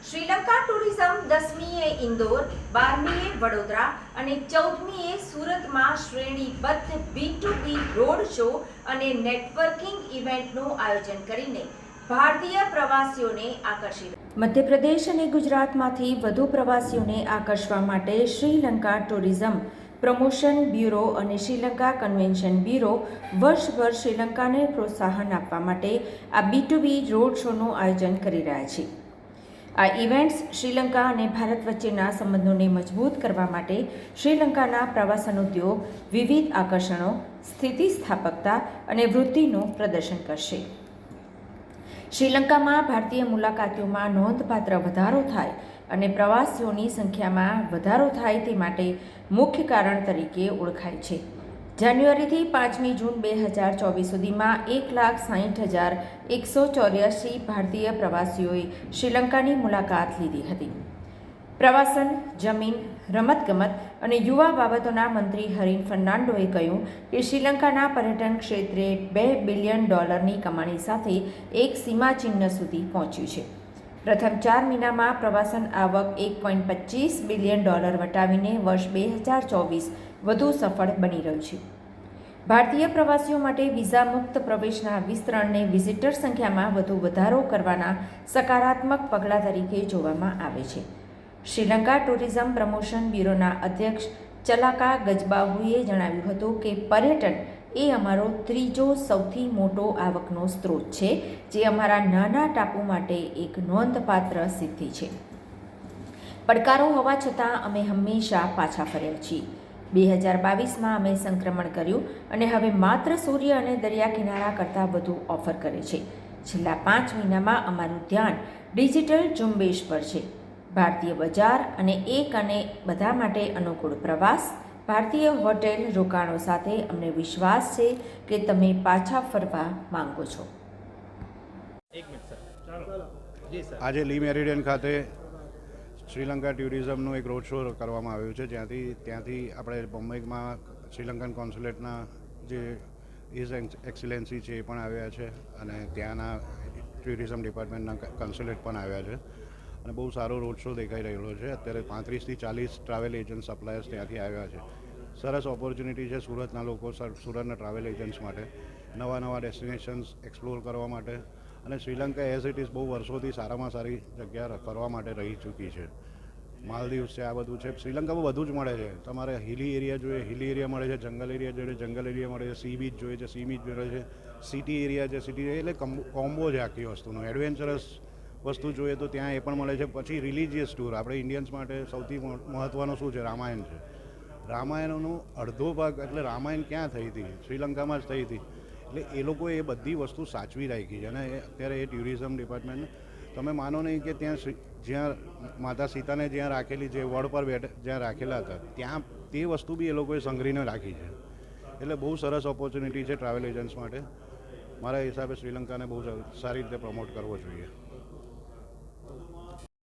Sri Lanka tourism દસમીએ ઇન્દોર, બારમીએ વડોદરા અને ચૌદમીએ સુરતમાં શ્રેણીબદ્ધ B to B road show અને નેટવર્કિંગ ઇવેન્ટનું આયોજન કરીને ભારતીય પ્રવાસીઓને આકર્ષી મધ્યપ્રદેશ અને ગુજરાતમાંથી વધુ પ્રવાસીઓને આકર્ષવા માટે શ્રીલંકા ટુરિઝમ પ્રમોશન બ્યુરો અને શ્રીલંકા કન્વેન્શન બ્યુરો વર્ષભર શ્રીલંકાને પ્રોત્સાહન આપવા માટે આ બી ટુ બી રોડ શોનું આયોજન કરી રહ્યા છે. આ ઇવેન્ટ્સ શ્રીલંકા અને ભારત વચ્ચેના સંબંધોને મજબૂત કરવા માટે શ્રીલંકાના પ્રવાસન ઉદ્યોગ વિવિધ આકર્ષણો, સ્થિતિસ્થાપકતા અને વૃદ્ધિનું પ્રદર્શન કરશે. શ્રીલંકામાં ભારતીય મુલાકાતીઓમાં નોંધપાત્ર વધારો થાય અને પ્રવાસીઓની સંખ્યામાં વધારો થાય તે માટે મુખ્ય કારણ તરીકે ઓળખાય છે. જાન્યુઆરીથી પાંચમી જૂન બે હજાર ચોવીસ સુધીમાં એક લાખ સાહીઠ હજાર એકસો ચોર્યાસી ભારતીય પ્રવાસીઓએ શ્રીલંકાની મુલાકાત લીધી હતી. પ્રવાસન, જમીન, રમતગમત અને યુવા બાબતોના મંત્રી હરીન ફર્નાન્ડોએ કહ્યું કે શ્રીલંકાના પર્યટન ક્ષેત્રે બે બિલિયન ડોલરની કમાણી સાથે એક સીમાચિહ્ન સુધી પહોંચ્યું છે. પ્રથમ ચાર મહિનામાં પ્રવાસન આવક એક પોઈન્ટ પચીસ બિલિયન ડોલર વટાવીને વર્ષ બે હજાર ચોવીસ વધુ સફળ બની રહ્યું છે. ભારતીય પ્રવાસીઓ માટે વિઝા મુક્ત પ્રવેશના વિસ્તરણને વિઝિટર સંખ્યામાં વધુ વધારો કરવાના સકારાત્મક પગલાં તરીકે જોવામાં આવે છે. શ્રીલંકા ટુરિઝમ પ્રમોશન બ્યુરોના અધ્યક્ષ ચલાકા ગજબાહુએ જણાવ્યું હતું કે પર્યટન એ અમારો ત્રીજો સૌથી મોટો આવકનો સ્ત્રોત છે, જે અમારા નાના ટાપુ માટે એક નોંધપાત્ર સિદ્ધિ છે. પડકારો હોવા છતાં અમે હંમેશા પાછા ફર્યા છીએ. બે હજાર બાવીસમાં અમે સંક્રમણ કર્યું અને હવે માત્ર સૂર્ય અને દરિયા કિનારા કરતાં વધુ ઓફર કરે છે. છેલ્લા પાંચ મહિનામાં અમારું ધ્યાન ડિજિટલ ઝુંબેશ પર છે. ભારતીય બજાર અને એક અને બધા માટે અનુકૂળ પ્રવાસ ભારતીય હોટેલ રોકાણો સાથે અમને વિશ્વાસ છે કે તમે પાછા ફરવા માંગો છો. એક મિનિટ સર. ચાલો. જી સર. આજે લી મેરિડિયન ખાતે શ્રીલંકા ટુરિઝમનો એક રોડ શો કરવામાં આવ્યું છે. જ્યાંથી ત્યાંથી આપણે બોમ્બેમાં શ્રીલંકન કોન્સ્યુલેટના જે ઇઝ એક્સિલેન્સી છે એ પણ આવ્યા છે અને ત્યાંના ટુરિઝમ ડિપાર્ટમેન્ટના કન્સ્યુલેટ પણ આવ્યા છે. અને બહુ સારો રોડ શો દેખાઈ રહેલો છે. અત્યારે પાંત્રીસથી ચાલીસ ટ્રાવેલ એજન્ટ સપ્લાયર્સ ત્યાંથી આવ્યા છે. સરસ ઓપોર્ચ્યુનિટી છે સુરતના લોકો સુરતના ટ્રાવેલ એજન્ટ્સ માટે. નવા નવા ડેસ્ટિનેશન્સ એક્સપ્લોર કરવા માટે. અને શ્રીલંકા એઝ ઇટ ઇઝ બહુ વર્ષોથી સારામાં સારી જગ્યા ફરવા માટે રહી ચૂકી છે. માલદીવ્સ છે, આ બધું છે. શ્રીલંકામાં બધું જ મળે છે. તમારે હિલી એરિયા જોઈએ હિલી એરિયા મળે છે જંગલ એરિયા જોઈએ જંગલ એરિયા મળે છે સી બીચ જોઈએ છે સી બીચ મળે છે. સિટી એરિયા છે સિટી એટલે કોમ્બો છે આખી વસ્તુનું. એડવેન્ચરસ વસ્તુ જોઈએ તો ત્યાં એ પણ મળે છે. પછી રિલિજિયસ ટૂર આપણે ઇન્ડિયન્સ માટે સૌથી મહ- મહત્ત્વનું શું છે? રામાયણ છે. રામાયણનો અડધો ભાગ એટલે રામાયણ ક્યાં થઈ હતી? શ્રીલંકામાં જ થઈ હતી. એટલે એ લોકોએ એ બધી વસ્તુ સાચવી રાખી છે. અને અત્યારે એ ટુરિઝમ ડિપાર્ટમેન્ટ તમે માનો નહીં કે ત્યાં જ્યાં માતા સીતાને જ્યાં રાખેલી છે વડ પર બેઠ, જ્યાં રાખેલા હતા, ત્યાં તે વસ્તુ બી એ લોકોએ સંઘરીને રાખી છે. એટલે બહુ સરસ ઓપોર્ચ્યુનિટી છે ટ્રાવેલ એજન્ટ્સ માટે. મારા હિસાબે શ્રીલંકાને બહુ સારી રીતે પ્રમોટ કરવો જોઈએ.